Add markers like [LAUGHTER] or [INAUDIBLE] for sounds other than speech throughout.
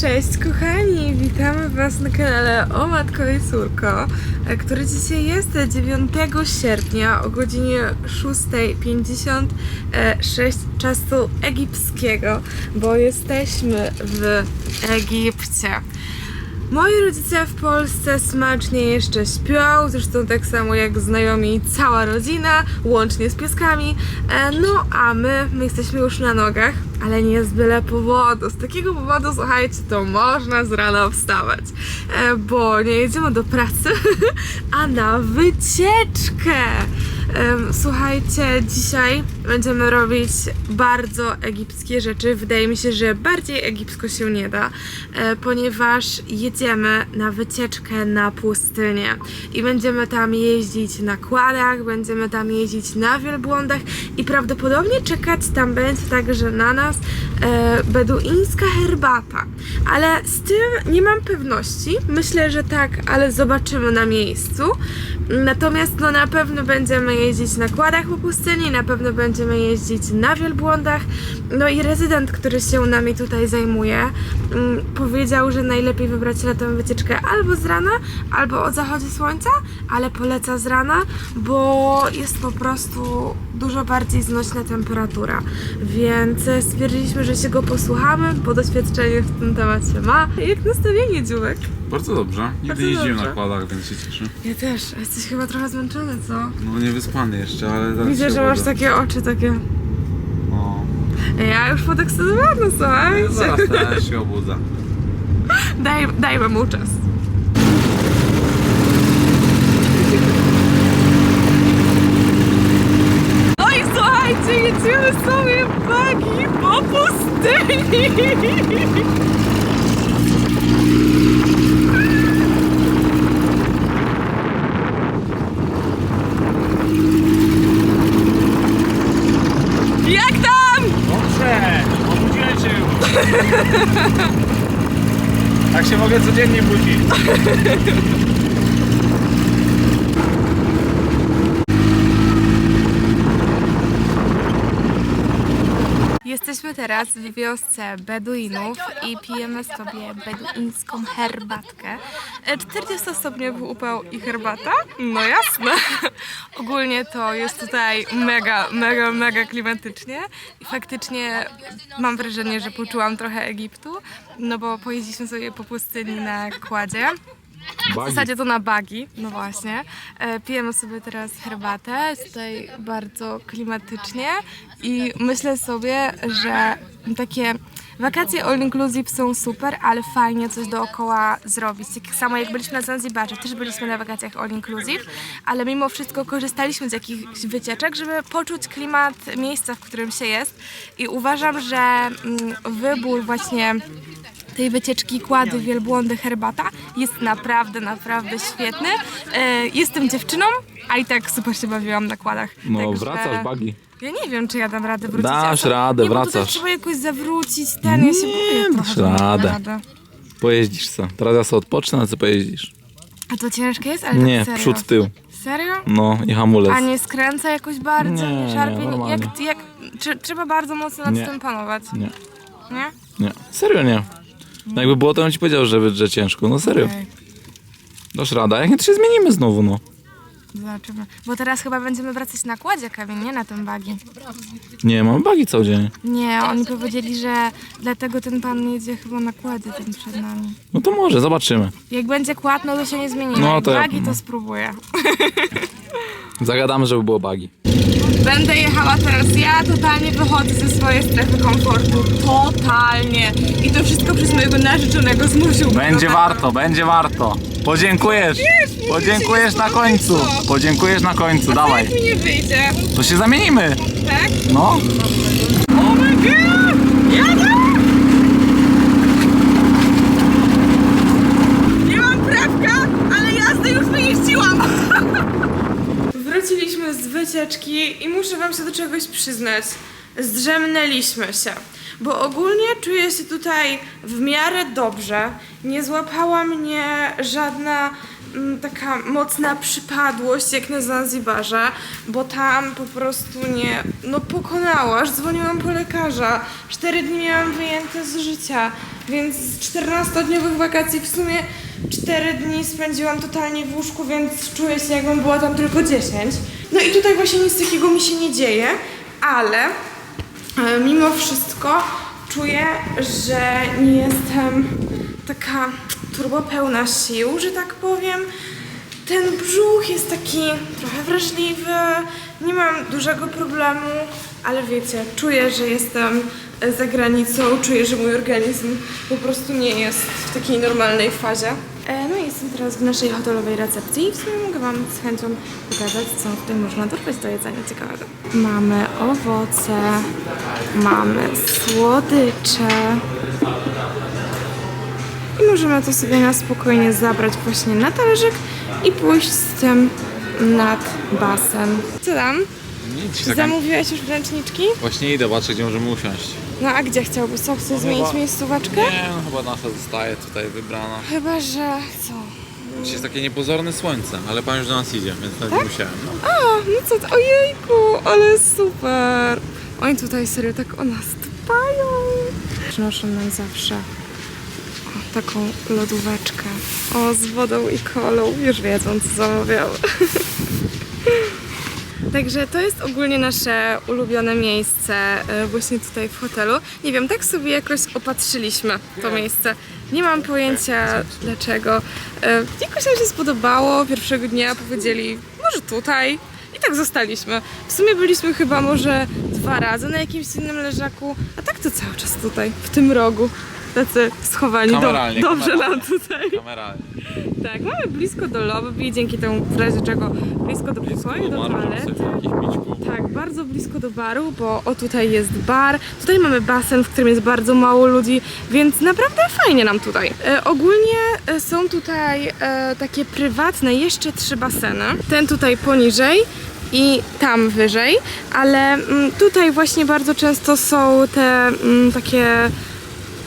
Cześć kochani, witamy Was na kanale O Matko i Córko, e, który dzisiaj jest 9 sierpnia o godzinie 6.56 czasu egipskiego, bo jesteśmy w Egipcie. Moi rodzice w Polsce smacznie jeszcze śpią, zresztą tak samo jak znajomi cała rodzina, łącznie z pieskami. E, No a my, my jesteśmy już na nogach, ale nie z byle powodu. Z takiego powodu, słuchajcie, to można z rana wstawać, e, bo nie jedziemy do pracy, [LAUGHS] a na wycieczkę. Słuchajcie, dzisiaj będziemy robić bardzo egipskie rzeczy. Wydaje mi się, że bardziej egipsko się nie da, e, ponieważ jedziemy na wycieczkę na pustynię i będziemy tam jeździć na kładach, będziemy tam jeździć na wielbłądach i prawdopodobnie czekać tam będzie także na nas e, beduińska herbata. Ale z tym nie mam pewności. Myślę, że tak, ale zobaczymy na miejscu. Natomiast no na pewno będziemy jeździć na kładach po pustyni, na pewno będziemy jeździć na wielbłądach. No i rezydent, który się nami tutaj zajmuje, mm, powiedział, że najlepiej wybrać na tę wycieczkę albo z rana, albo o zachodzie słońca, ale poleca z rana, bo jest po prostu dużo bardziej znośna temperatura. Więc e, stwierdziliśmy, że się go posłuchamy, bo doświadczenie w tym temacie ma. Jak nastawienie dziubek? Bardzo dobrze. Nigdy Bardzo nie jeździłem dobrze. na kładach, więc się cieszę. Ja też. Jesteś chyba trochę zmęczony, co? No nie wyspany jeszcze, ale zaraz Widzę, się że masz obudzę. takie oczy takie. O, Ja już podekscytowana, słuchaj. ja zaraz też się obudzę. [LAUGHS] Daj, dajmy mu czas. No i słuchajcie, jedziemy sobie bagi po pustyni. [LAUGHS] Jak tam? Dobrze, obudziłem się. Tak się mogę codziennie budzić. [LAUGHS] Jesteśmy teraz w wiosce Beduinów i pijemy sobie beduińską herbatkę. E, 40-stopniowy upał i herbata? No jasne. [LAUGHS] Ogólnie to jest tutaj mega, mega, mega klimatycznie i faktycznie mam wrażenie, że poczułam trochę Egiptu, no bo pojeździliśmy sobie po pustyni na kładzie. W zasadzie to na bagi, no właśnie. E, pijemy sobie teraz herbatę, jest tutaj bardzo klimatycznie i myślę sobie, że takie wakacje all inclusive są super, ale fajnie coś dookoła zrobić. Tak samo jak byliśmy na Zanzibarze, też byliśmy na wakacjach all inclusive, ale mimo wszystko korzystaliśmy z jakichś wycieczek, żeby poczuć klimat miejsca, w którym się jest i uważam, że mm, wybór właśnie tej wycieczki kłady, wielbłądy, herbata jest naprawdę, naprawdę świetny. E, jestem dziewczyną, a i tak super się bawiłam na kładach. No Także- wracasz, bagi. Ja nie wiem, czy ja dam radę wrócić. Dasz A co- radę, nie, bo tutaj wracasz. trzeba jakoś zawrócić ten, ja się boję trochę, dasz że nie dam radę. Pojeździsz se. Teraz ja sobie odpocznę, a co pojeździsz. A to ciężkie jest? Ale Nie, tak serio. przód, tył. Serio? No i hamulec. A nie skręca jakoś bardzo, nie, Nie, szarpie? nie, normalnie. jak, jak, czy, trzeba bardzo mocno nad Nie. tym panować, Nie, nie? nie. Serio nie. No jakby było, to bym ci powiedział, że, że ciężko. No serio. Okej, Dasz radę. Jak nie, to się zmienimy znowu, no. zobaczymy. Bo teraz chyba będziemy wracać na kładzie, Kevin, nie na tym bagi. Nie, mam bagi cały dzień. Nie, oni powiedzieli, że dlatego ten pan jedzie chyba na kładzie ten przed nami. No to może, zobaczymy. Jak będzie kład, no to się nie zmieni. No to ja- bagi, to spróbuję. [LAUGHS] Zagadamy, żeby było bagi. Będę jechała teraz ja, totalnie wychodzę ze swojej strefy komfortu. Totalnie. I to wszystko przez mojego narzeczonego zmusił. Będzie warto, będzie warto. Podziękujesz. nie, Podziękujesz na końcu. Podziękujesz na końcu, dawaj. jak mi nie wyjdzie, To się zamienimy. tak? No. Oh my god! Jadę! Nie mam prawka, ale jazdy już wyjeździłam. Wróciliśmy z wycieczki i muszę wam się do czegoś przyznać. Zdrzemnęliśmy się, bo ogólnie czuję się tutaj w miarę dobrze. Nie złapała mnie żadna mm, taka mocna przypadłość jak na Zanzibarze, bo tam po prostu nie, no pokonałaś, dzwoniłam po lekarza, cztery dni miałam wyjęte z życia, więc z 14-dniowych wakacji w sumie 4 dni spędziłam totalnie w łóżku, więc czuję się jakbym była tam tylko 10. No i tutaj właśnie nic takiego mi się nie dzieje, ale e, mimo wszystko czuję, że nie jestem taka turbo pełna sił, że tak powiem. Ten brzuch jest taki trochę wrażliwy, nie mam dużego problemu, ale wiecie, czuję, że jestem za granicą, czuję, że mój organizm po prostu nie jest w takiej normalnej fazie. E, No i jestem teraz w naszej hotelowej recepcji i w sumie mogę Wam z chęcią pokazać, co tutaj można dorwać do jedzenia ciekawego. Mamy owoce, mamy słodycze, i możemy to sobie na spokojnie zabrać właśnie na talerzyk i pójść z tym nad basen. Co tam? Taka... Zamówiłeś już ręczniczki? Właśnie idę, patrzę, gdzie może usiąść. No a gdzie chciałbyś? Co, chcesz zmienić chyba- miejscóweczkę? Nie, no chyba nasza zostaje tutaj wybrana. Chyba, że co? Dzisiaj jest takie niepozorne słońce, ale pan już do nas idzie, więc nawet nie musiałem. No. A, no co to? Ojejku, ale super! Oni tutaj serio tak o nas dbają. Przynoszą nam zawsze o, taką lodóweczkę. O, z wodą i kolą. Już wiedzą, co zamawiały. [LAUGHS] Także to jest ogólnie nasze ulubione miejsce e, właśnie tutaj w hotelu. Nie wiem, tak sobie jakoś opatrzyliśmy to miejsce. Nie mam pojęcia dlaczego. E, Jakoś nam się spodobało. Pierwszego dnia powiedzieli, może tutaj. I tak zostaliśmy. W sumie byliśmy chyba może dwa razy na jakimś innym leżaku, a tak to cały czas tutaj, w tym rogu. Tacy schowani. Do, Kameralnie, dobrze kameralnie. nam tutaj. Kameralnie. Tak, mamy blisko do lobby, dzięki temu w razie czego blisko do pokoju, do toalety. Tak, bardzo blisko do baru, bo o tutaj jest bar. Tutaj mamy basen, w którym jest bardzo mało ludzi, więc naprawdę fajnie nam tutaj. E, ogólnie e, są tutaj e, takie prywatne jeszcze trzy baseny. Ten tutaj poniżej i tam wyżej, ale mm, tutaj właśnie bardzo często są te mm, takie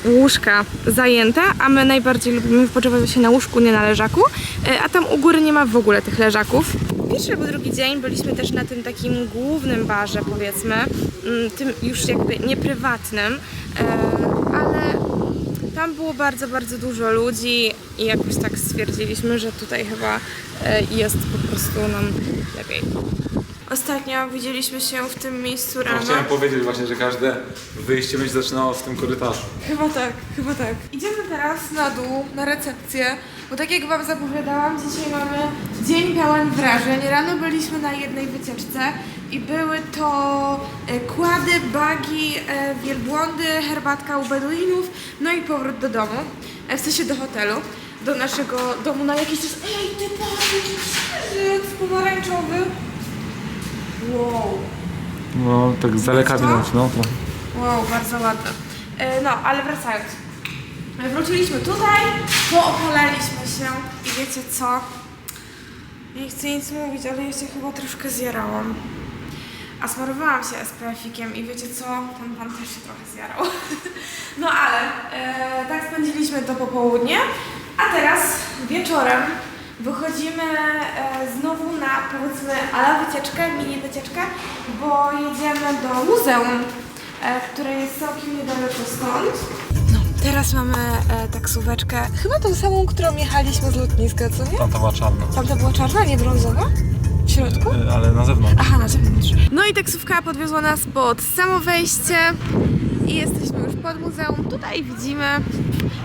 łóżka zajęte, a my najbardziej lubimy wypoczywać się na łóżku, nie na leżaku, e, a tam u góry nie ma w ogóle tych leżaków. Pierwszy albo drugi dzień byliśmy też na tym takim głównym barze, powiedzmy, mm, tym już jakby nieprywatnym, e, ale tam było bardzo, bardzo dużo ludzi i jakoś tak stwierdziliśmy, że tutaj chyba e, jest po prostu nam lepiej. Ostatnio widzieliśmy się w tym miejscu rano. Chciałem powiedzieć właśnie, że każde wyjście będzie zaczynało w tym korytarzu. Chyba tak, chyba tak. Idziemy teraz na dół, na recepcję, bo tak jak Wam zapowiadałam, dzisiaj mamy dzień pełen wrażeń. Rano byliśmy na jednej wycieczce i były to e, kłady, bagi, e, wielbłądy, herbatka u Beduinów, no i powrót do domu, e, w sensie do hotelu, do naszego domu na jakiś czas. Ej, ty patrz, pomarańczowy. No, tak z daleka Co? widać, no to. Wow, bardzo ładne. E, No, ale wracając. Wróciliśmy tutaj, poopalaliśmy się i wiecie co? Nie chcę nic mówić, ale ja się chyba troszkę zjarałam. A smarowałam się SPF-ikiem i wiecie co? Ten pan też się trochę zjarał. [LAUGHS] No ale e, tak spędziliśmy to popołudnie, a teraz wieczorem wychodzimy e, znowu na powiedzmy ala wycieczkę, mini wycieczkę, bo jedziemy do muzeum, e, które jest całkiem niedaleko stąd. No, teraz mamy e, taksóweczkę, chyba tą samą, którą jechaliśmy z lotniska, co nie? Tamta była czarna. Tamta była czarna, nie brązowa? W środku? Ale na zewnątrz. Aha, na zewnątrz. No i taksówka podwiozła nas pod samo wejście i jesteśmy już pod muzeum. Tutaj widzimy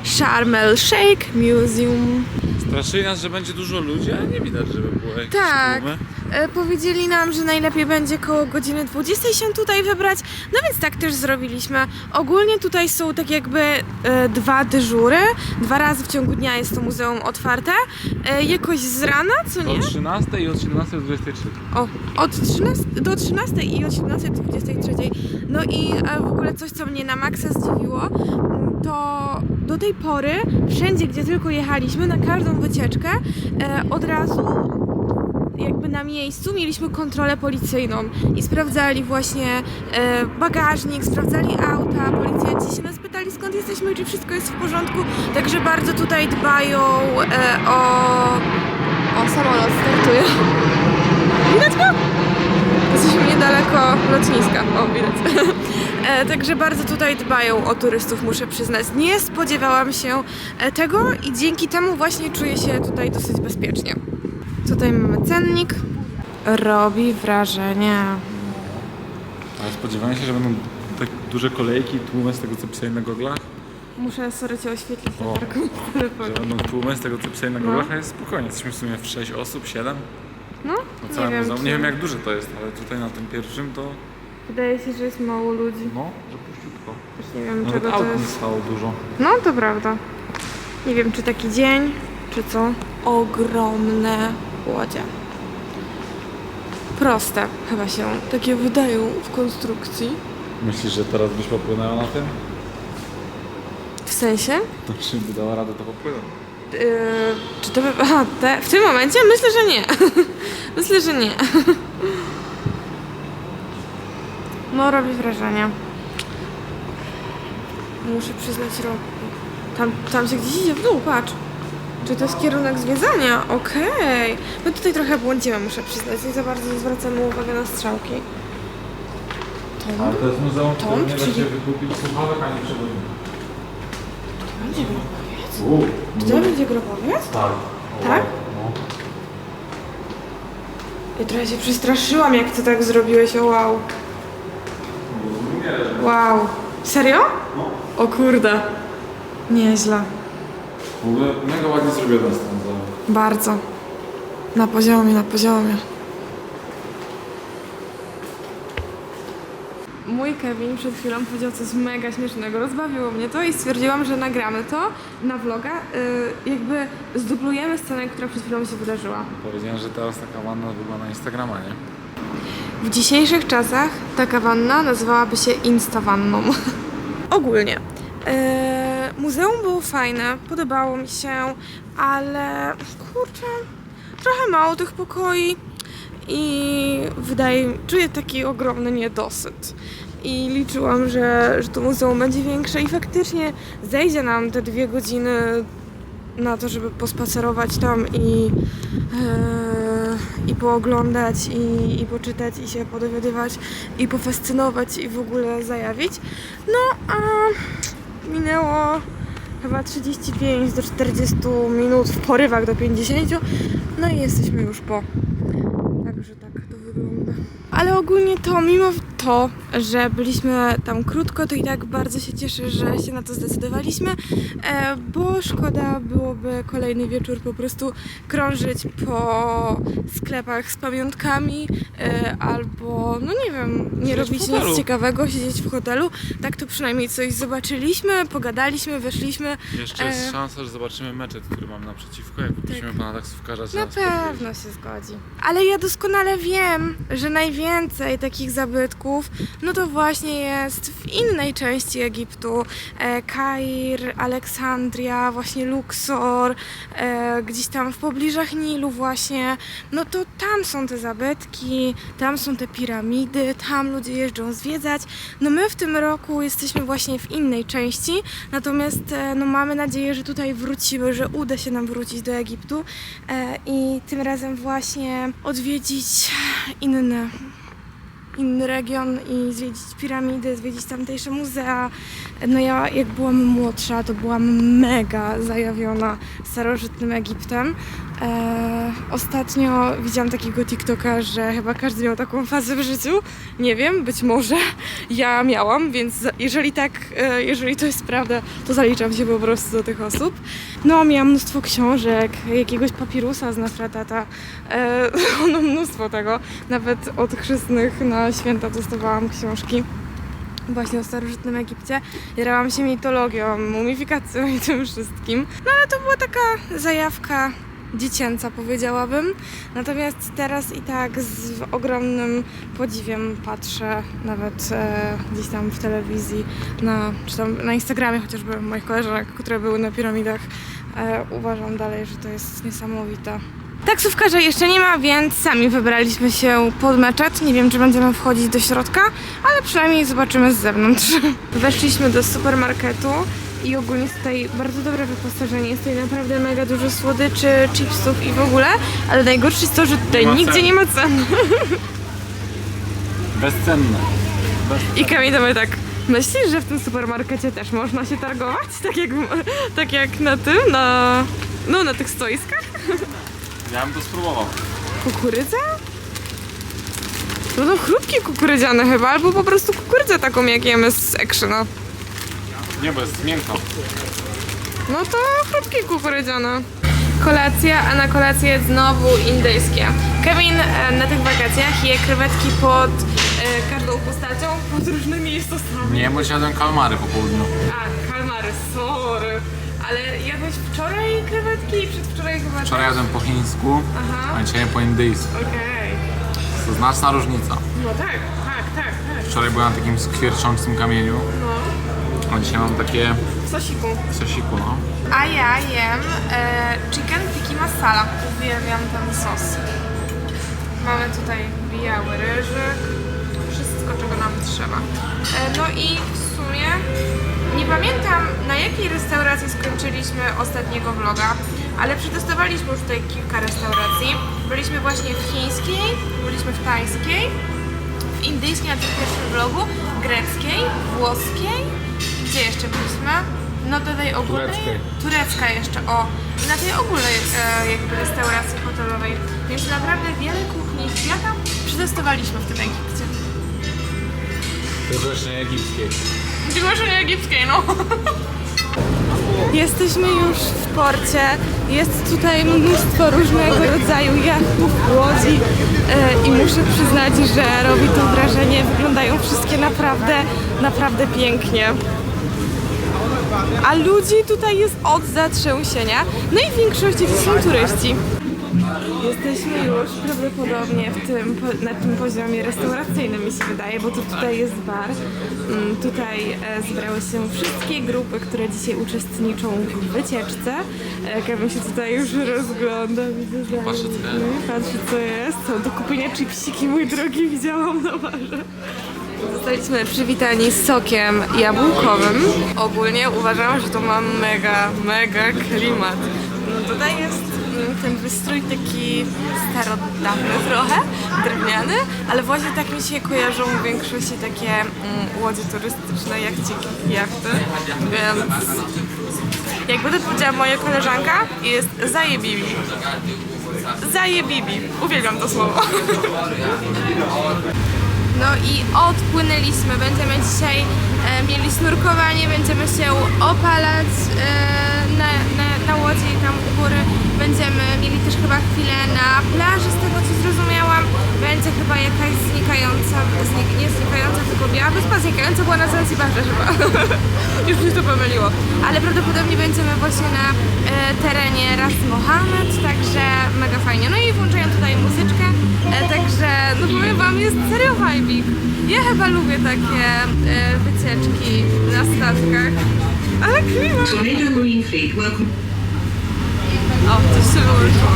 Sharm el Sheikh Museum. Straszyli nas, że będzie dużo ludzi, ale nie widać, żeby było jakieś Tak. tłumy. E, powiedzieli nam, że najlepiej będzie koło godziny 20 się tutaj wybrać, no więc tak też zrobiliśmy. Ogólnie tutaj są tak jakby e, dwa dyżury, dwa razy w ciągu dnia jest to muzeum otwarte, e, jakoś z rana, co nie? Od 13 i od 17 do 23. O, od 13 do 13 i od 17 do 23. No i w ogóle coś, co mnie na maksa zdziwiło, to do tej pory wszędzie, gdzie tylko jechaliśmy, na każdą wycieczkę, od razu na miejscu mieliśmy kontrolę policyjną i sprawdzali właśnie e, bagażnik, sprawdzali auta, policjanci się nas pytali skąd jesteśmy czy wszystko jest w porządku, także bardzo tutaj dbają e, o O, samolot startuje. Widać? Jesteśmy niedaleko lotniska. O, widać. [LAUGHS] E, Także bardzo tutaj dbają o turystów, muszę przyznać. Nie spodziewałam się e, tego i dzięki temu właśnie czuję się tutaj dosyć bezpiecznie. Tutaj mamy cennik. Robi wrażenie. Ale spodziewałem się, że będą tak duże kolejki, tłumy z tego co pisali na goglach. Muszę sorry cię oświetlić O. w telefonie. Że będą tłumy z tego co pisali na No. goglach, a jest spokojnie. Jesteśmy w sumie w 6 osób, 7. No, No nie wiem, muzeum. czy- Nie wiem jak duże to jest, ale tutaj na tym pierwszym to Wydaje się, że jest mało ludzi. no, że puściutko. Też nie wiem Nawet czego to aut nie jest. stało dużo. No to prawda. Nie wiem czy taki dzień, czy co. Ogromne łodzie. Proste chyba się takie wydają w konstrukcji. Myślisz, że teraz byś popłynęła na tym? W sensie? To czy by dała radę to popłynąć? Yy, czy to by... Aha, te, w tym momencie? Myślę, że nie. [LAUGHS] Myślę, że nie. [LAUGHS] No, robi wrażenie. Muszę przyznać, robi. Tam, tam się gdzieś idzie w dół, patrz. Czy to jest kierunek zwiedzania? Okej. My tutaj trochę błądzimy, muszę przyznać. Nie za bardzo zwracamy uwagę na strzałki. To Ale to jest muzeum, w Tom, którym nie da czyli- się wykupić słuchawek ani przewodnika. będzie grobowiec? Uuu, Czy to będzie grobowiec? tak. Tak? No. Ja trochę się przestraszyłam, jak ty tak zrobiłeś, o wow. Wow. Serio? No. O kurde. Nieźle. W ogóle mega ładnie ten muzeum. Bardzo. Na poziomie, na poziomie. Mój Kevin przed chwilą powiedział coś mega śmiesznego, rozbawiło mnie to i stwierdziłam, że nagramy to na vloga, yy, jakby zdublujemy scenę, która przed chwilą się wydarzyła. Powiedziałem, że teraz taka wanna wygląda na Instagrama, nie? W dzisiejszych czasach taka wanna nazywałaby się instawanną. [LAUGHS] Ogólnie. E, muzeum było fajne, podobało mi się, ale kurczę, trochę mało tych pokoi i wydaje mi czuję taki ogromny niedosyt. I liczyłam, że, że to muzeum będzie większe i faktycznie zejdzie nam te dwie godziny na to, żeby pospacerować tam i, e, i pooglądać, i, i poczytać, i się podowiadywać, i pofascynować, i w ogóle zajawić. No a minęło chyba 35 do 40 minut, w porywach do 50, no i jesteśmy już po. Także tak to wygląda. Ale ogólnie to, mimo to, że byliśmy tam krótko, to i tak bardzo się cieszę, że się na to zdecydowaliśmy, e, bo szkoda byłoby kolejny wieczór po prostu krążyć po sklepach z pamiątkami e, albo, no nie wiem, nie Siedzieć robić nic ciekawego, siedzieć w hotelu. Tak to przynajmniej coś zobaczyliśmy, pogadaliśmy, weszliśmy. Jeszcze jest E. szansa, że zobaczymy meczet, który mamy naprzeciwko, jak poprosimy pana taksówkarza, Na pewno się zgodzi. Ale ja doskonale wiem, że najwięcej takich zabytków, no to właśnie jest w innej części Egiptu. E, Kair, Aleksandria, właśnie Luxor, e, gdzieś tam w pobliżach Nilu właśnie. No to tam są te zabytki, tam są te piramidy, tam ludzie jeżdżą zwiedzać. No my w tym roku jesteśmy właśnie w innej części, natomiast e, no mamy nadzieję, że tutaj wrócimy, że uda się nam wrócić do Egiptu i tym razem właśnie odwiedzić inne inny region i zwiedzić piramidy, zwiedzić tamtejsze muzea. No ja jak byłam młodsza, to byłam mega zajawiona starożytnym Egiptem. E, ostatnio widziałam takiego TikToka, że chyba każdy miał taką fazę w życiu. Nie wiem, być może ja miałam, więc jeżeli tak, e, jeżeli to jest prawda, to zaliczam się po prostu do tych osób. No, miałam mnóstwo książek, jakiegoś papirusa z Nafratata, e, [LAUGHS] no mnóstwo tego. Nawet od chrzestnych na święta dostawałam książki właśnie o starożytnym Egipcie. Jarałam się mitologią, mumifikacją i tym wszystkim. No ale to była taka zajawka dziecięca powiedziałabym. Natomiast teraz i tak z ogromnym podziwiem patrzę nawet e, gdzieś tam w telewizji, na, czy tam na Instagramie chociażby moich koleżanek, które były na piramidach. E, uważam dalej, że to jest niesamowite. Taksówkarza jeszcze nie ma, więc sami wybraliśmy się pod meczet. Nie wiem, czy będziemy wchodzić do środka, ale przynajmniej zobaczymy z zewnątrz. [LAUGHS] Weszliśmy do supermarketu I ogólnie jest tutaj bardzo dobre wyposażenie. Jest tutaj naprawdę mega dużo słodyczy, chipsów i w ogóle. Ale najgorsze jest to, że tutaj Nie ma nigdzie cen. nie ma cen. Bezcenne. I Kamil do mnie tak, myślisz, że w tym supermarkecie też można się targować? Tak jak, tak jak na tym, na, no, na tych stoiskach? Ja bym to spróbował. Kukurydza? No to chrupki kukurydziane chyba, albo po prostu kukurydzę taką jak jemy z Actiona. Nie, bo jest miękko. No to chrupki kukurydziane. Kolacja, a na kolację znowu indyjskie. Kevin e, na tych wakacjach je krewetki pod e, każdą postacią, pod różnymi sosami. Nie, bo jadłem kalmary po południu. A, kalmary, sorry. Ale jadłeś wczoraj krewetki i przedwczoraj chyba Wczoraj jadłem po chińsku, Aha. a dzisiaj po indyjsku. Okej. To znaczna różnica. No tak, tak, tak, tak. Wczoraj byłem na takim skwierczącym kamieniu, No. A dzisiaj mam takie W sosiku. w sosiku, no. A ja jem e, chicken tikka masala. Uwielbiam ten sos. Mamy tutaj biały ryżyk, wszystko czego nam trzeba. E, no i w sumie nie pamiętam na jakiej restauracji skończyliśmy ostatniego vloga, ale przetestowaliśmy już tutaj kilka restauracji. Byliśmy właśnie w chińskiej, byliśmy w tajskiej, w indyjskiej na tym pierwszym vlogu, greckiej, włoskiej. Gdzie jeszcze byliśmy? No do tej ogólnej. Tureckiej. Turecka jeszcze, o. I na tej ogólnej e, jakby restauracji hotelowej. Więc naprawdę wiele kuchni świata przetestowaliśmy w tym Egipcie. To jest właśnie egipskiej. Tylko, nie egipskiej, no. Jesteśmy już w porcie. Jest tutaj mnóstwo różnego rodzaju jachtów, łodzi e, i muszę przyznać, że robi to wrażenie. Wyglądają wszystkie naprawdę, naprawdę pięknie. A ludzi tutaj jest od zatrzęsienia. No i w większości to są turyści. Jesteśmy już prawdopodobnie w tym, na tym poziomie restauracyjnym mi się wydaje, bo to tutaj jest bar. Mm, Tutaj e, zebrały się wszystkie grupy, które dzisiaj uczestniczą w wycieczce. E, Kevin się tutaj już rozgląda, widzę co ludźmi. Patrzy co jest. Są do kupienia chipsiki, mój drogi, widziałam na barze. Zostaliśmy przywitani sokiem jabłkowym. Ogólnie uważam, że to ma mega, mega klimat. No tutaj jest mm, ten wystrój taki starodawny trochę, drewniany, ale właśnie tak mi się kojarzą w większości takie mm, łodzie turystyczne, jachciki, jachty, więc jakby to powiedziała moja koleżanka, jest zajebibi. Zajebibi. Uwielbiam to słowo. [LAUGHS] No i odpłynęliśmy. Będziemy dzisiaj e, mieli snurkowanie, będziemy się opalać e, na, na, na łodzi tam u góry. Będziemy mieli też chyba chwilę na plaży, z tego co zrozumiałam. Będzie chyba jakaś znikająca, znik, nie znikająca, tylko biała wyspa znikająca była na Zanzibarze chyba. [LAUGHS] Już mi to pomyliło. Ale prawdopodobnie będziemy właśnie na e, terenie Ras Mohammed, także mega fajnie. No i włączają tutaj muzyczkę, e, także no powiem wam, jest serio vibik. Ja chyba lubię takie e, wycieczki na statkach. Ale klimat. Tornado Marine Fleet welcome. O, coś się wyłączyło.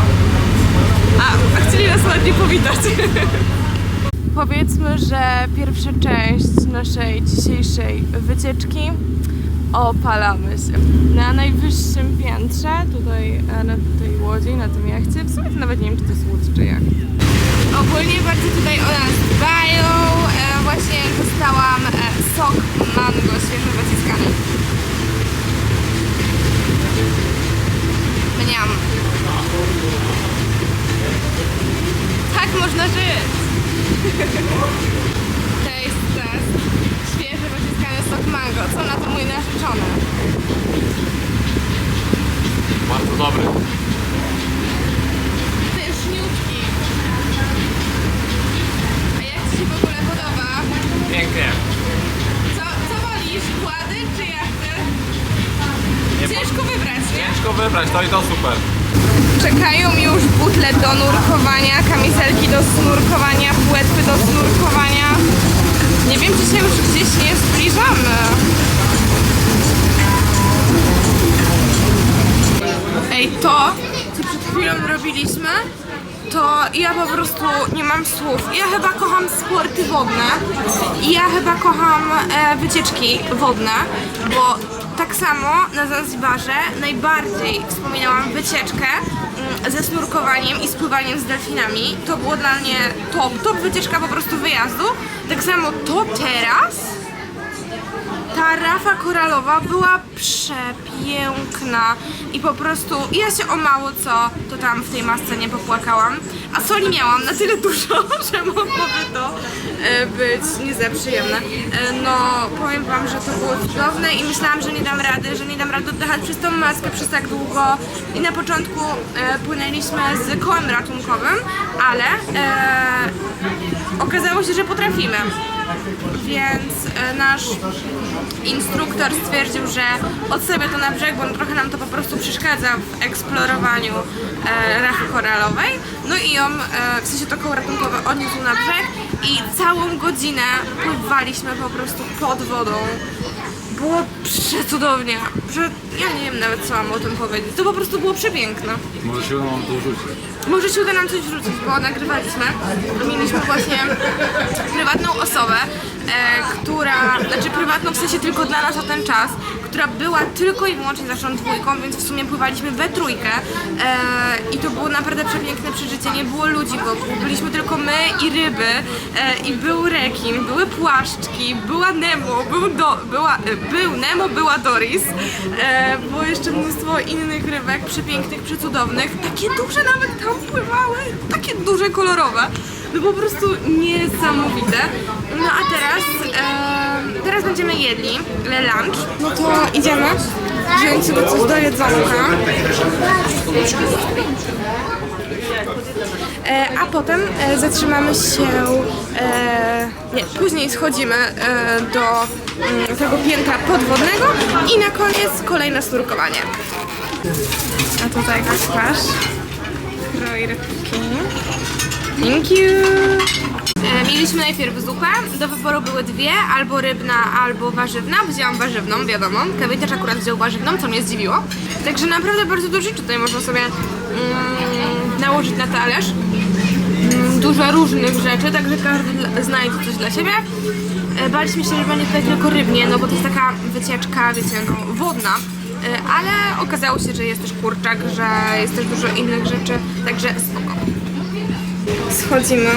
A, a chcieli nas ładnie powitać. [LAUGHS] Powiedzmy, że pierwsza część naszej dzisiejszej wycieczki opalamy się. Na najwyższym piętrze, tutaj e, na tej łodzi, na tym jachcie, w sumie to nawet nie wiem, czy to jest łódź czy jacht. Ogólnie bardzo tutaj o nas dbają. E, właśnie dostałam e, sok mango świeżo wyciskany. Mniam. Tak można żyć. [LAUGHS] Taste test. Świeży wyciskany sok mango. Co na to mój narzeczony? Bardzo dobry. Ci się w ogóle podoba? Pięknie. Co, co wolisz? Kłady czy jachty? Nie Ciężko wybrać, nie? Ciężko wybrać, to i to super. Czekają już butle do nurkowania, kamizelki do snurkowania, płetwy do snurkowania. Nie wiem, czy się już gdzieś nie zbliżamy. Ej, to, co przed chwilą robiliśmy, to ja po prostu nie mam słów. Ja chyba kocham sporty wodne i ja chyba kocham e, wycieczki wodne, bo tak samo na Zanzibarze najbardziej wspominałam wycieczkę mm, ze snurkowaniem i spływaniem z delfinami. To było dla mnie top, top wycieczka po prostu wyjazdu. Tak samo to teraz ta rafa koralowa była przepiękna i po prostu ja się o mało co to tam w tej masce nie popłakałam, a soli miałam na tyle dużo, [LAUGHS] że mogłoby to e, być nie za przyjemne. E, No powiem wam, że to było cudowne i myślałam, że nie dam rady, że nie dam rady oddychać przez tą maskę przez tak długo i na początku e, płynęliśmy z kołem ratunkowym, ale okazało się, że potrafimy więc e, nasz instruktor stwierdził, że odstawia to na brzeg, bo trochę nam to po prostu przeszkadza w eksplorowaniu e, rafy koralowej. No i ją, e, w sensie to koło ratunkowe odniósł na brzeg i całą godzinę pływaliśmy po prostu pod wodą. Było przecudownie. Prze... Ja nie wiem nawet co mam o tym powiedzieć. To po prostu było przepiękne. Może się nam to rzucić. Może się uda nam coś wrzucić, bo nagrywaliśmy. Mieliśmy właśnie prywatną osobę, która, znaczy prywatną w sensie tylko dla nas na ten czas, która była tylko i wyłącznie naszą dwójką, więc w sumie pływaliśmy we trójkę e, i to było naprawdę przepiękne przeżycie. Nie było ludzi wokół, byliśmy tylko my i ryby e, i był rekin, były płaszczki, była Nemo, był, do, była, e, był Nemo, była Doris, e, było jeszcze mnóstwo innych rybek, przepięknych, przecudownych, takie duże nawet tam pływały, takie duże, kolorowe. No po prostu niesamowite. Będziemy jedli lunch. No to idziemy wziąć sobie coś do jedzonka. E, a potem e, zatrzymamy się, e, nie, później schodzimy do mm, tego piętra podwodnego i na koniec kolejne snurkowanie. A tutaj Kasparz kroi rybki. Thank you! E, mieliśmy najpierw zupę, do wyboru były dwie, albo rybna, albo warzywna. Wzięłam warzywną, wiadomo. Kevin też akurat wziął warzywną, co mnie zdziwiło. Także naprawdę bardzo dużo tutaj można sobie mm, nałożyć na talerz. Mm, dużo różnych rzeczy, także każdy znajdzie coś dla siebie. E, Baliśmy się, że będzie tutaj tylko rybnie, no bo to jest taka wycieczka, wiecie, no, wodna. E, Ale okazało się, że jest też kurczak, że jest też dużo innych rzeczy, także spoko. Schodzimy.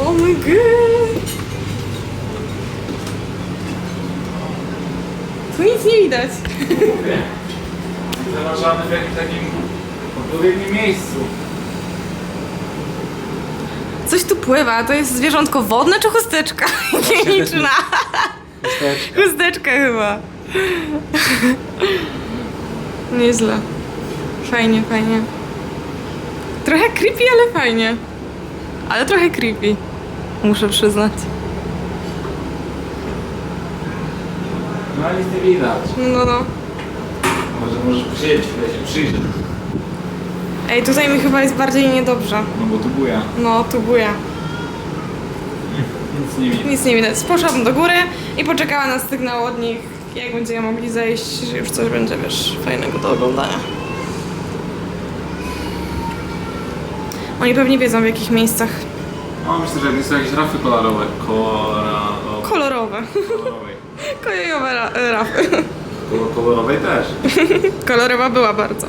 Oh my god! Tu nic nie widać. Zaważamy w jakimś takim odpowiednim miejscu. Coś tu pływa, to jest zwierzątko wodne czy chusteczka? Higieniczna. Chusteczka. Chusteczka chyba. Nieźle. Fajnie, fajnie. Trochę creepy, ale fajnie. Ale trochę creepy. Muszę przyznać. No ale nic nie widać. No, no. Może możesz posiedzieć, chwilę się przyjrzeć. Ej, tutaj mi chyba jest bardziej niedobrze. No bo tu buja. No, tu buja. [LAUGHS] Nic nie widać. Nic nie widać. Poszłam do góry i poczekała na sygnał od nich, jak będziemy mogli zejść, że już coś będzie, wiesz, fajnego do oglądania. Oni pewnie wiedzą w jakich miejscach. O, myślę, że są jakieś rafy kolorowe. Kolorowe. Kolorowe. Kolorowej. [LAUGHS] Kolejowe ra- rafy. Kolorowej też. [LAUGHS] Kolorowa była bardzo.